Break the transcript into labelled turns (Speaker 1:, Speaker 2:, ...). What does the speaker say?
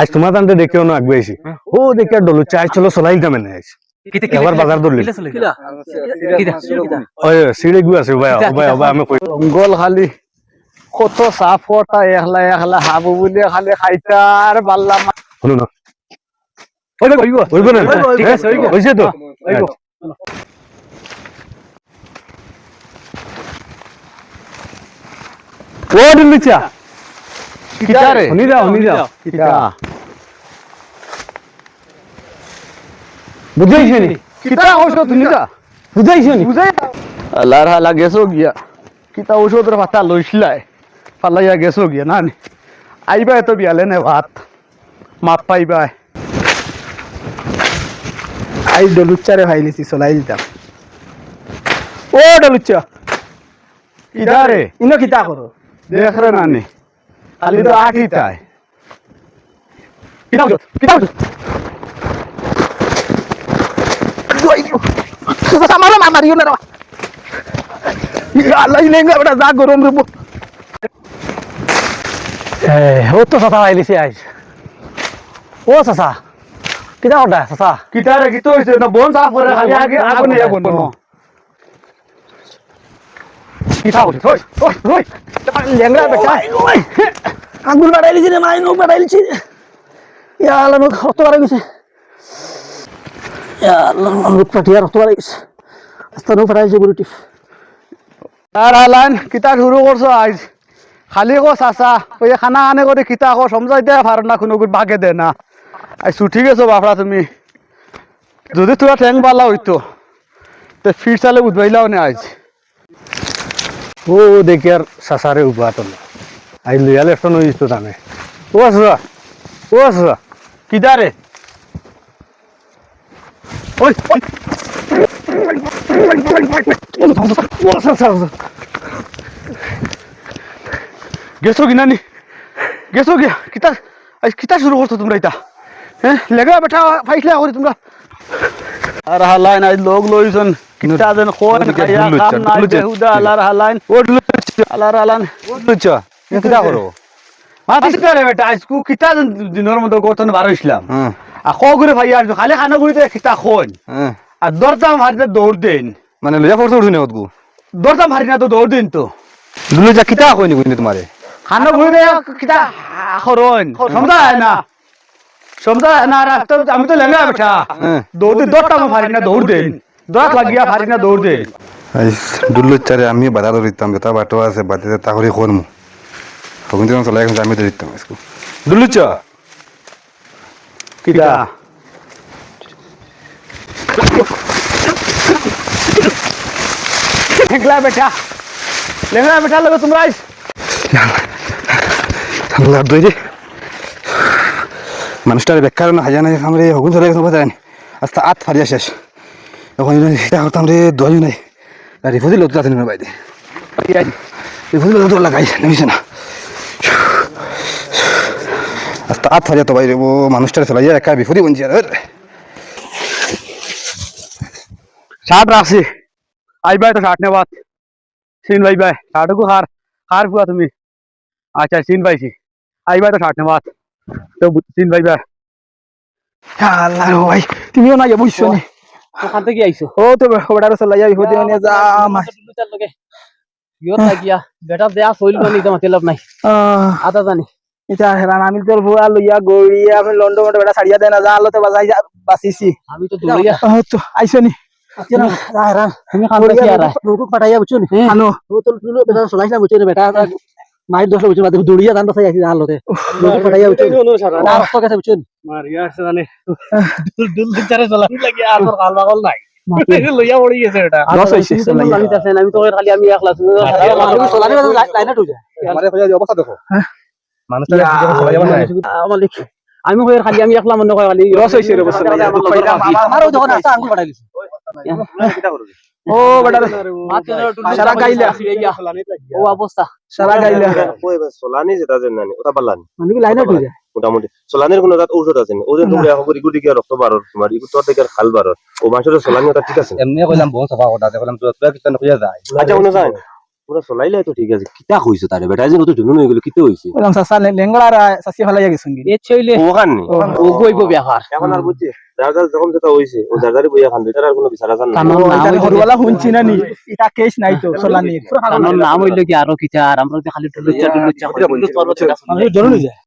Speaker 1: আজ তোমার তান্তে দেখিও না আগে আইছি ও দেখে ডলু চাই চলো চলাই যাবে না আইছি। এবার বাজার ধরলি। সিঁড়ি গু আছে ভাই ভাই ভাই আমি কই
Speaker 2: জঙ্গল খালি। কত সাফ কটা একলা একলা হাবু বলে খালি খাইতার বাল্লা
Speaker 1: শুনো না। হইব না?
Speaker 2: ঠিক আছে, হইব।
Speaker 1: হইছে তো?
Speaker 2: হইব।
Speaker 1: ও ডিলুচা
Speaker 2: কিতারে
Speaker 1: শুনি যাও শুনি যাও
Speaker 2: কিতা
Speaker 1: বুঝাইছে নি
Speaker 2: কিতা ঔষধ যা
Speaker 1: বুঝাইছে নি
Speaker 2: বুঝাই আল্লাহর হালা গেছো গিয়া কিতা ঔষধের পাতা লইছিলাই পালাইয়া গেছো গিয়া না আইবা তো বিয়ালে নে ভাত মাপ পাইবা আই ডলুচ্চারে ভাইলিছি চলাই দিতাম ও ডলুচ্চা ইধারে
Speaker 3: ইনো কিতা করো
Speaker 2: দেখ রে নানি খালি তো আঠিতাই
Speaker 3: কিতা করো কিতা করো আমারও মা মারিও না
Speaker 2: আল্লাহ লেঙ্গা বেটা যা গরম রে
Speaker 1: ও তো চাচা আইলিছে আইস। ও চাচা কিটা করতা চাচা?
Speaker 2: কিতারে কি তো হইছে? না বোন সাফ করে খালি আগে আগুন বন।
Speaker 1: কিটা করছ ওই ওই ওই
Speaker 2: লেঙ্গা বেটা
Speaker 3: আঙ্গুল বাড়াইলিছি রে মাই নুক বাড়াইলিছি আল্লাহ নুক অত বাড়াই গেছে আল্লাহ নুক পাঠিয়ার অত বাড়াই গেছে আস্তা নুক বাড়াইছে গুরুটি।
Speaker 2: আর হালান কিতা শুরু করছ আজ খালি কো চাচা ওই খানা আনে করে কিতা কো সমজাই দে ভার না কোনো ভাগে দে না। আজ ছুটি গেছো বাপরা তুমি। যদি তোরা ঠ্যাং পালা হইতো তে ফির চালে উঠবাইলাও নে আজ
Speaker 1: ও দেখি আর উবা তো আই লইয়া লেফট নইছ তো তানে ও চাচা ও চাচা
Speaker 2: কিদারে
Speaker 1: ওই
Speaker 2: গেছো কিনা নি? গেছো গিয়া কিতা কিতা শুরু করছ তোমরা এটা হ্যাঁ লেগা বেটা ফাইসলে করে তোমরা আর হালাইন আজ লোক লইছন কিতা যেন কোন খাইয়া কাম নাই বেহুদা আলার হালাইন ওট আলার হালান
Speaker 1: লুচ্ছ কিটা করো
Speaker 2: মাতিস রে বেটা আজ কু কিতা যেন দিনের মতো গতন বার হইছিলাম
Speaker 1: হ্যাঁ
Speaker 2: আর খ করে ভাই খালি খানা গুড়িতে কোন
Speaker 1: হ্যাঁ
Speaker 2: আর দরদাম হারিতে দৌড় দেন
Speaker 1: মানে লইয়া পড়ছো উঠুনে
Speaker 2: দরদাম তো দৌড় দিন তো
Speaker 1: দুলু যা কিটা কইনি কইনি তোমারে
Speaker 2: খানা গুড়িতে কিতা খরন সমজা না সমজা না রাস্তা আমি তো লেঙ্গা বেটা
Speaker 1: হ্যাঁ
Speaker 2: দৌড় দিন দৌড়টা আমার ভারি না দৌড় দেন দৌড় লাগিয়া ভারি না দৌড় দেন
Speaker 4: দুল্লো চারে আমি বাধা ধরিতাম বেটা বাটো আছে বাটিতে তাহলে করমু হগুন দিন চলাই এখন আমি ধরিতাম আজকে
Speaker 1: দুলু চ
Speaker 2: কিতা লেঙ্গা বেটা লেঙ্গা বেটা লগে তোমরা আইস
Speaker 4: আল্লাহ দই রে মানুষটার বেকার না, হাজার নাই আমরা হগুন চলাই গেছে বোঝা আস্তে আত ফারিয়া শেষ। এখন এটা করতাম রে দোয়াই নাই। রিফুজি লোক যাতে না বাইরে। রিফুজি লোক লাগাই, নেমিছে না। আস্তে আত ফারিয়া তো বাইরে ও, মানুষটার চলাই একা বিফুদি বঞ্চি আর
Speaker 2: শার্ট রাখছি। আইবাই তো শার্ট নেবাত সিন ভাই ভাই শার্টকু হার হার ফুয়া তুমি। আচ্ছা সিন পাইছি। আইবাই তো শার্ট নেবাত তো সিন ভাই ভাই
Speaker 3: আল্লাহ ভাই তুমিও না বুঝছ নি?
Speaker 5: ওখান থেকে আইছো?
Speaker 3: ও তো বেটার চলাই যাই হতে মানে যা মাই
Speaker 5: ইয়ত থাকিয়া বেটা দেয়া চলিল নি তোমার তেলাপ নাই। আদা জানি।
Speaker 3: এটা হেরান আমি তোর ভুয়া লইয়া গড়িয়া আমি লন্ডন মতো বেটা ছাড়িয়া দেয় না যা আলোতে বাজাই যা বাঁচিছি।
Speaker 5: আমি তো দৌড়িয়া
Speaker 3: ও তো আইসো নি
Speaker 5: হেরান তুমি খান দেখি আর লোক পাঠাইয়া বুঝছ নি?
Speaker 3: আনো
Speaker 5: ও তো বেটা চলাইছ না বুঝছ বেটা? মাইর দশ বুঝছ বাদে দৌড়িয়া দান বাসাই আইছি আলোতে লোক পাঠাইয়া বুঝছ নি আর রক্ত গেছে বুঝছ নি
Speaker 1: মারিয়া আছে জানে। দুল দিন চারে চলা লাগি আর তোর কাল বাগল নাই। লইয়া পড়ি গেছে এটা।
Speaker 3: লস হইছে।
Speaker 5: আমি তো খালি আমি একলা চলানি লাইনে ঢুকে
Speaker 4: অবস্থা দেখো।
Speaker 1: মানুষটা চলাই যাবা নাই
Speaker 5: মালিক আমি কই খালি আমি একলা মনে কয় খালি
Speaker 3: লস হইছে রে বস চলাইয়া।
Speaker 5: আমারও যখন আসা আঙ্গুল পাঠাই দিছে।
Speaker 3: ও বেটা সারা গাইলা।
Speaker 5: ও অবস্থা।
Speaker 3: সারা গাইলা।
Speaker 6: চলানি যেটা যেন নানি ওটা পারলানি
Speaker 5: মানে কি লাইনে ঢুকে
Speaker 6: মোটামুটি। চলানির কোনো তাত ঔষধ আছে ওজন তুমি এখন ইগু দিকে রক্ত বাড়র তোমার ইগু তোর দিকে খাল বাড়র ও চলানি ওটা ঠিক আছে।
Speaker 1: এমনি কইলাম বহুত সফা কথা কইলাম তো তুই কিছু নকইয়া যায়।
Speaker 6: আচ্ছা যায় পুরা চলাইলে তো ঠিক আছে। কিতা কইছো তারে বেটা? যে নতুন ঢুনুন হয়ে গেল কিতা হইছে?
Speaker 3: বললাম চাচা লেঙ্গড়া চাচি ফেলাই গেছেন
Speaker 5: এ চইলে
Speaker 6: ও
Speaker 5: ও গইব ব্যাপার
Speaker 6: এখন আর বুঝছি। যার যার যখন যেটা হইছে ও যার যারই বইয়া খান আর কোনো বিচার না
Speaker 3: শুনছি না নি এটা কেস নাই তো চলানির
Speaker 5: কারণ নাম হইল কি আরও কিতা আর আমরা খালি করে
Speaker 3: যায়